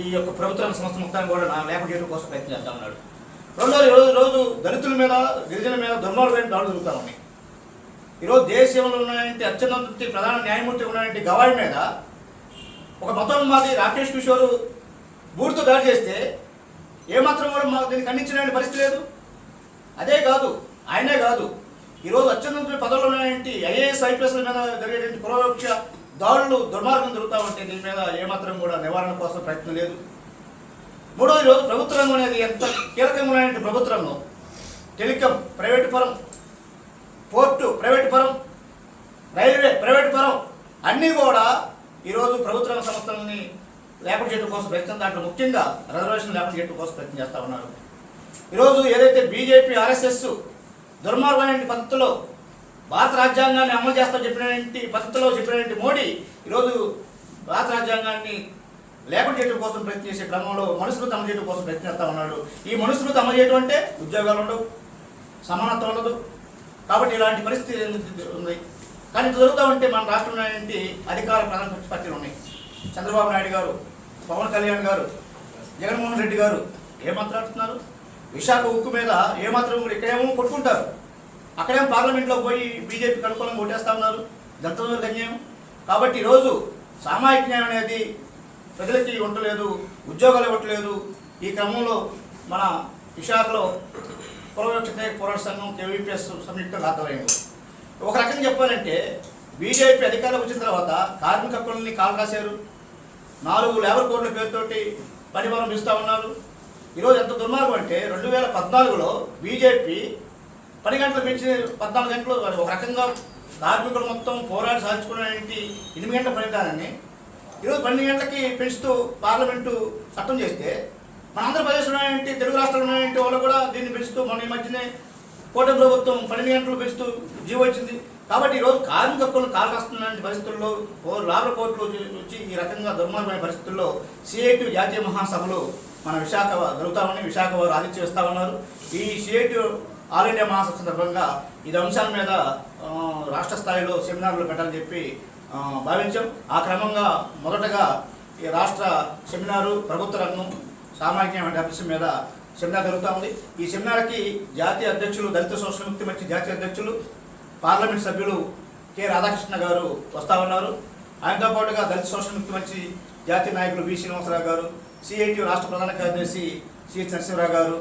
ఈ యొక్క ప్రభుత్వం సంస్థ మొత్తాన్ని కూడా నా లేఖ చేయడం కోసం ప్రయత్నం చేస్తా ఉన్నాడు. రెండోది రోజు రోజు దళితుల మీద గిరిజన మీద దుర్మార్గమైన దాడులు జరుగుతూ ఉన్నాయి. ఈరోజు దేశంలో ఉన్నటువంటి అత్యున్నత ప్రధాన న్యాయమూర్తి ఉన్నటువంటి గవాయి మీద ఒక మతోన్మాది రాకేష్ కిషోర్ బూర్తో దాడి చేస్తే ఏమాత్రం కూడా మాకు దీన్ని ఖండించలేని పరిస్థితి లేదు. అదే కాదు ఆయనే కాదు ఈరోజు అత్యున్నత పదవులు ఉన్నటువంటి ఐఏఎస్ ఐపీఎస్ల మీద జరిగేటువంటి కులవృక్ష దాడులు దుర్మార్గం జరుగుతూ ఉంటే దీని మీద ఏమాత్రం కూడా నివారణ కోసం ప్రయత్నం లేదు. మూడో ఈరోజు ప్రభుత్వ రంగం అనేది ఎంత కీలకమైనటువంటి ప్రభుత్వ రంగం టెలికాం ప్రైవేటు పరం పోర్టు ప్రైవేటు పరం రైల్వే ప్రైవేటు పరం అన్నీ కూడా ఈరోజు ప్రభుత్వ రంగ సంస్థలని లేకుండా చేయడం కోసం ప్రయత్నం దాంట్లో ముఖ్యంగా రిజర్వేషన్ లేకుండా చేయడం కోసం ప్రయత్నం చేస్తూ ఉన్నారు. ఈరోజు ఏదైతే బీజేపీ ఆర్ఎస్ఎస్ దుర్మార్గమైన పద్ధతిలో భారత రాజ్యాంగాన్ని అమలు చేస్తా చెప్పినటువంటి పద్ధతిలో చెప్పినటువంటి మోడీ ఈరోజు భారత రాజ్యాంగాన్ని లేకుండా చేయడం కోసం ప్రయత్నం చేసే క్రమంలో మనుస్మృతి అమలు చేయడం కోసం ప్రయత్నిస్తూ ఉన్నాడు. ఈ మనుషులు అమలు చేయడం అంటే ఉద్యోగాలు ఉండవు సమానత్వం ఉండదు. కాబట్టి ఇలాంటి పరిస్థితి ఉంది? కానీ జరుగుతూ ఉంటే మన రాష్ట్రంలో ఏంటి అధికార ప్రధాన పార్టీలు ఉన్నాయి. చంద్రబాబు నాయుడు గారు పవన్ కళ్యాణ్ గారు జగన్మోహన్ రెడ్డి గారు ఏం మాట్లాడుతున్నారు? విశాఖ ఉక్కు మీద ఏమాత్రం ఇక్కడేమో కొట్టుకుంటారు. అక్కడేం పార్లమెంట్లో పోయి బీజేపీకి అనుకూలంగా ఓటేస్తా ఉన్నారు? దళితులకు అన్యాయం కాబట్టి ఈరోజు సామాజిక న్యాయం అనేది ప్రజలకి ఉండలేదు ఉద్యోగాలు ఇవ్వట్లేదు. ఈ క్రమంలో మన విశాఖలో కులవృక్ష పోరాట సంఘం కేవీపీఎస్ సంయుక్త ఆధ్వర్యంలో ఒక రకంగా చెప్పాలంటే బీజేపీ అధికారంలోకి వచ్చిన తర్వాత కార్మిక హక్కులని కాలు కాశారు నాలుగు లేబర్ కోడ్ల పేరుతోటి పరిమాణం ఇస్తూ ఉన్నారు. ఈరోజు ఎంత దుర్మార్గం అంటే రెండు వేల పద్నాలుగులో బీజేపీ పది గంటలు పెంచి పద్నాలుగు గంటలు ఒక రకంగా కార్మికులు మొత్తం పోరాడి సాధించుకునేటువంటి ఎనిమిది గంటల ఫలితాన్ని ఈరోజు పన్నెండు గంటలకి పెంచుతూ పార్లమెంటు చట్టం చేస్తే మన ఆంధ్రప్రదేశ్లో ఉన్నటువంటి తెలుగు రాష్ట్రాలు ఉన్నటువంటి వాళ్ళు కూడా దీన్ని పెంచుతూ మన ఈ మధ్యనే కోట ప్రభుత్వం పన్నెండు గంటలు పెంచుతూ జీవో వచ్చింది కాబట్టి ఈరోజు కార్మిక హక్కులు కాల్కాస్తున్న పరిస్థితుల్లో ఓ లాభ కోర్టులు వచ్చి ఈ రకంగా దుర్మార్గమైన పరిస్థితుల్లో సిఐటి జాతీయ మహాసభలు మన విశాఖ జరుగుతామని విశాఖ వారు ఆదిత్య ఇస్తా ఉన్నారు. ఈ సిఐటి ఆల్ ఇండియా మహాసభ సందర్భంగా ఇది అంశాల మీద రాష్ట్ర స్థాయిలో సెమినార్లు పెట్టాలని చెప్పి భావించాం. ఆ క్రమంగా మొదటగా ఈ రాష్ట్ర సెమినారు ప్రభుత్వ రంగం సామాజిక అంశం మీద సెమినార్ జరుగుతూ ఉంది. ఈ సెమినార్కి జాతీయ అధ్యక్షులు దళిత సోషల్ ముక్తి మంచి జాతీయ అధ్యక్షులు పార్లమెంట్ సభ్యులు కె రాధాకృష్ణ గారు వస్తా ఉన్నారు. ఆయనతో పాటుగా దళిత సోషల్ ముక్తి మంచి జాతీయ నాయకులు వి శ్రీనివాసరావు గారు సిఐటి రాష్ట్ర ప్రధాన కార్యదర్శి సి నరసింహరావు గారు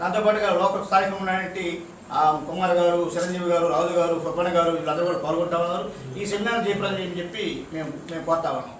దాంతోపాటుగా లోకల్ స్థాయికి ఉన్నటువంటి ఆ, కుమార్ గారు చిరంజీవి గారు రాజు గారు సుబ్బన్న గారు వీళ్ళందరూ కూడా పాల్గొంటా ఉన్నారు. ఈ సెమినార్ చేయాలని చెప్పి మేము మేము కోరుతా ఉన్నాం.